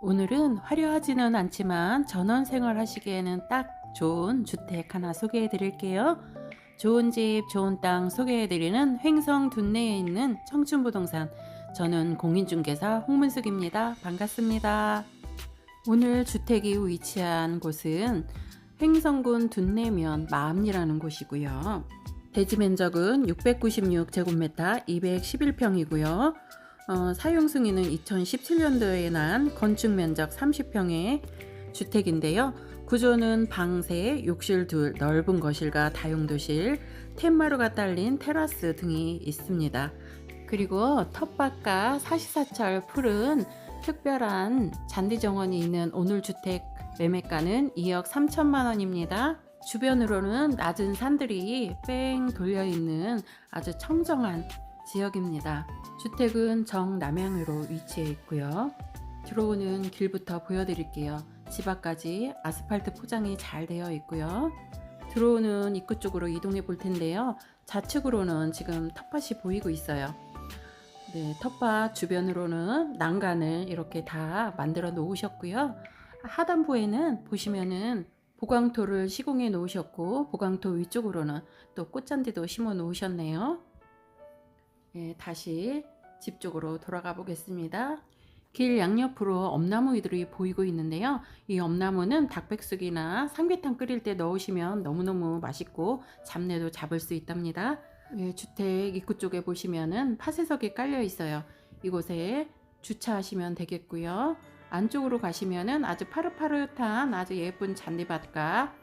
오늘은 화려하지는 않지만 전원 생활 하시기에는 딱 좋은 주택 하나 소개해 드릴게요. 좋은 집, 좋은 땅 소개해 드리는 횡성 둔내에 있는 청춘 부동산. 저는 공인중개사 홍문숙입니다. 반갑습니다. 오늘 주택이 위치한 곳은 횡성군 둔내면 마암리라는 곳이고요. 대지 면적은 696제곱미터 211평이고요. 어, 사용 승인은 2017년도에 난 건축 면적 30평의 주택인데요. 구조는 방세, 욕실 둘, 넓은 거실과 다용도실, 텐마루가 딸린 테라스 등이 있습니다. 그리고 텃밭과 사시사철 풀은 특별한 잔디 정원이 있는 오늘 주택 매매가는 2억 3천만 원입니다. 주변으로는 낮은 산들이 뺑 돌려 있는 아주 청정한 지역입니다. 주택은 정남향으로 위치해 있고요. 들어오는 길부터 보여드릴게요. 집 앞까지 아스팔트 포장이 잘 되어 있고요. 들어오는 입구 쪽으로 이동해 볼 텐데요. 좌측으로는 지금 텃밭이 보이고 있어요. 네, 텃밭 주변으로는 난간을 이렇게 다 만들어 놓으셨고요. 하단부에는 보시면은 보강토를 시공해 놓으셨고 보강토 위쪽으로는 또 꽃잔디도 심어 놓으셨네요. 예, 다시 집 쪽으로 돌아가 보겠습니다. 길 양옆으로 엄나무들이 보이고 있는데요. 이 엄나무는 닭백숙이나 삼계탕 끓일 때 넣으시면 너무너무 맛있고 잡내도 잡을 수 있답니다. 예, 주택 입구 쪽에 보시면은 파쇄석이 깔려 있어요. 이곳에 주차하시면 되겠고요. 안쪽으로 가시면은 아주 파릇파릇한 아주 예쁜 잔디밭과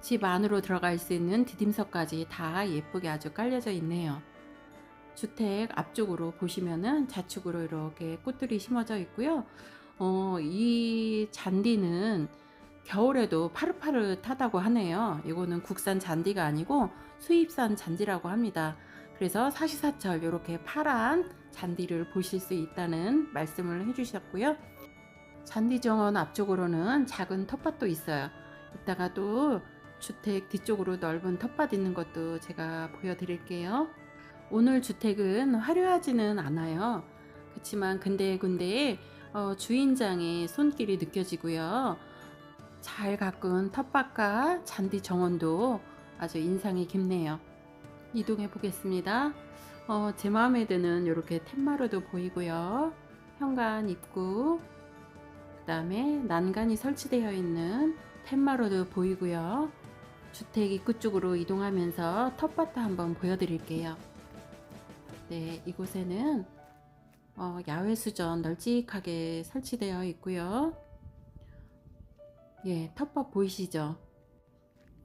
집 안으로 들어갈 수 있는 디딤석까지 다 예쁘게 아주 깔려져 있네요. 주택 앞쪽으로 보시면은 좌측으로 이렇게 꽃들이 심어져 있고요. 어, 이 잔디는 겨울에도 파릇파릇하다고 하네요. 이거는 국산 잔디가 아니고 수입산 잔디라고 합니다. 그래서 사시사철 이렇게 파란 잔디를 보실 수 있다는 말씀을 해주셨고요. 잔디 정원 앞쪽으로는 작은 텃밭도 있어요. 이따가 또 주택 뒤쪽으로 넓은 텃밭 있는 것도 제가 보여드릴게요. 오늘 주택은 화려하지는 않아요. 그렇지만 근데근데 어, 주인장의 손길이 느껴지고요. 잘 가꾼 텃밭과 잔디 정원도 아주 인상이 깊네요. 이동해 보겠습니다. 어, 제 마음에 드는 이렇게 텐마루도 보이고요. 현관 입구, 그 다음에 난간이 설치되어 있는 텐마루도 보이고요. 주택 입구 쪽으로 이동하면서 텃밭도 한번 보여드릴게요. 네, 이곳에는 어, 야외 수전 널찍하게 설치되어 있고요. 예, 텃밭 보이시죠?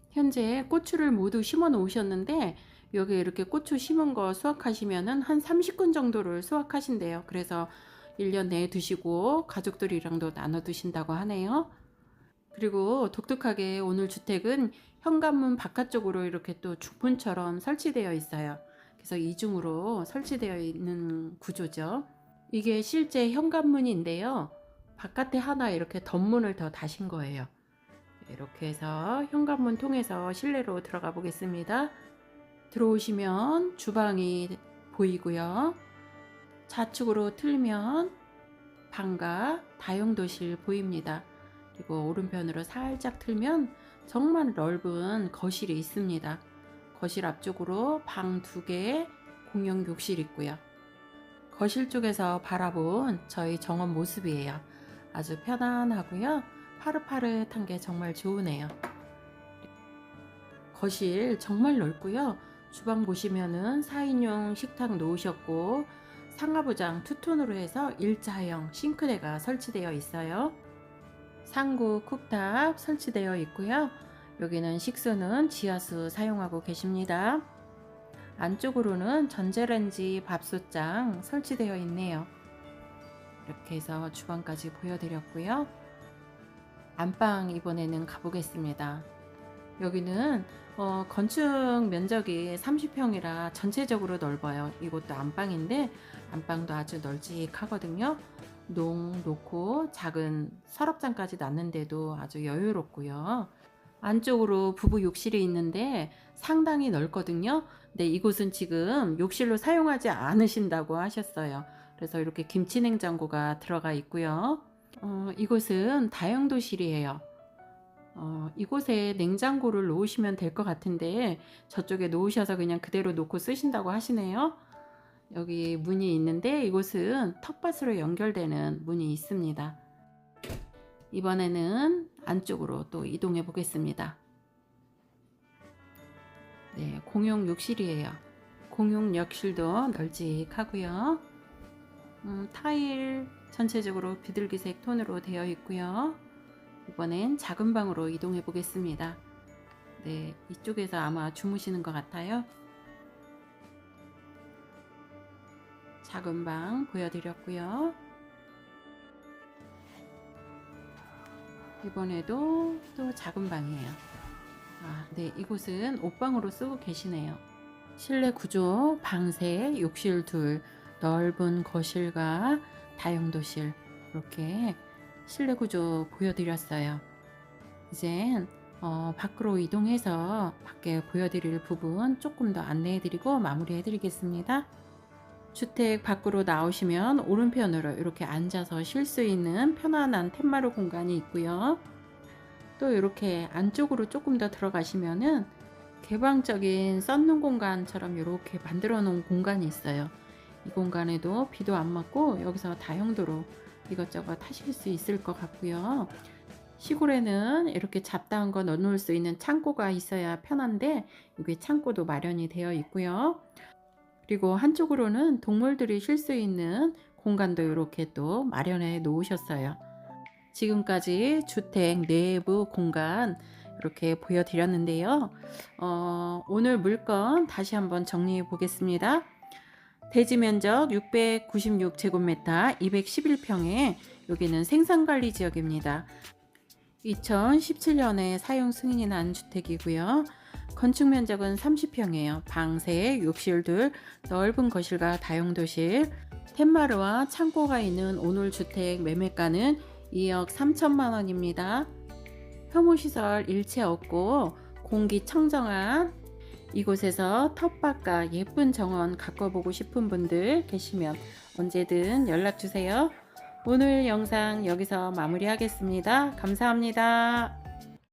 현재 고추를 모두 심어 놓으셨는데 여기 이렇게 고추 심은 거 수확하시면은 한 30근 정도를 수확하신대요. 그래서 1년 내에 드시고 가족들이랑도 나눠 드신다고 하네요. 그리고 독특하게 오늘 주택은 현관문 바깥쪽으로 이렇게 또 중문처럼 설치되어 있어요. 그래서 이중으로 설치되어 있는 구조죠. 이게 실제 현관문인데요. 바깥에 하나 이렇게 덧문을 더 다신 거예요. 이렇게 해서 현관문 통해서 실내로 들어가 보겠습니다. 들어오시면 주방이 보이고요. 좌측으로 틀면 방과 다용도실 보입니다. 그리고 오른편으로 살짝 틀면 정말 넓은 거실이 있습니다. 거실 앞쪽으로 방 두 개, 공용 욕실 있고요. 거실 쪽에서 바라본 저희 정원 모습이에요. 아주 편안하고요. 파릇파릇한 게 정말 좋으네요. 거실 정말 넓고요. 주방 보시면은 4인용 식탁 놓으셨고 상하부장 투톤으로 해서 일자형 싱크대가 설치되어 있어요. 상구 쿡탑 설치되어 있고요. 여기는 식수는 지하수 사용하고 계십니다. 안쪽으로는 전자레인지 밥솥장 설치되어 있네요. 이렇게 해서 주방까지 보여드렸고요. 안방 이번에는 가보겠습니다. 여기는 어, 건축 면적이 30평이라 전체적으로 넓어요. 이것도 안방인데 안방도 아주 널찍하거든요. 농 놓고 작은 서랍장까지 놨는데도 아주 여유롭고요. 안쪽으로 부부 욕실이 있는데 상당히 넓거든요. 근데 이곳은 지금 욕실로 사용하지 않으신다고 하셨어요. 그래서 이렇게 김치 냉장고가 들어가 있고요. 어, 이곳은 다용도실이에요. 어, 이곳에 냉장고를 놓으시면 될 것 같은데 저쪽에 놓으셔서 그냥 그대로 놓고 쓰신다고 하시네요. 여기 문이 있는데 이곳은 텃밭으로 연결되는 문이 있습니다. 이번에는 안쪽으로 또 이동해 보겠습니다. 네, 공용 욕실이에요. 공용 욕실도 널찍하고요. 음, 타일 전체적으로 비둘기색 톤으로 되어 있고요. 이번엔 작은 방으로 이동해 보겠습니다. 네, 이쪽에서 아마 주무시는 것 같아요. 작은 방 보여드렸고요. 이번에도 또 작은 방이에요. 아, 네, 이곳은 옷방으로 쓰고 계시네요. 실내 구조, 방세, 욕실 둘, 넓은 거실과 다용도실 이렇게 실내 구조 보여드렸어요. 이젠 어, 밖으로 이동해서 밖에 보여드릴 부분 조금 더 안내해드리고 마무리해드리겠습니다. 주택 밖으로 나오시면 오른편으로 이렇게 앉아서 쉴 수 있는 편안한 텐마루 공간이 있고요. 또 이렇게 안쪽으로 조금 더 들어가시면은 개방적인 썬룸 공간처럼 이렇게 만들어 놓은 공간이 있어요. 이 공간에도 비도 안 맞고 여기서 다용도로 이것저것 하실 수 있을 것 같고요. 시골에는 이렇게 잡다한 거 넣어놓을 수 있는 창고가 있어야 편한데 이게 창고도 마련이 되어 있고요. 그리고 한쪽으로는 동물들이 쉴 수 있는 공간도 이렇게 또 마련해 놓으셨어요. 지금까지 주택 내부 공간 이렇게 보여드렸는데요. 어, 오늘 물건 다시 한번 정리해 보겠습니다. 대지 면적 696제곱미터 211평에 여기는 생산관리 지역입니다. 2017년에 사용 승인이 난 주택이고요. 건축 면적은 30평이에요. 방세, 욕실 둘, 넓은 거실과 다용도실, 텐마루와 창고가 있는 오늘 주택 매매가는 2억 3천만 원입니다. 혐오시설 일체 없고 공기 청정한 이곳에서 텃밭과 예쁜 정원 가꿔보고 싶은 분들 계시면 언제든 연락 주세요. 오늘 영상 여기서 마무리하겠습니다. 감사합니다.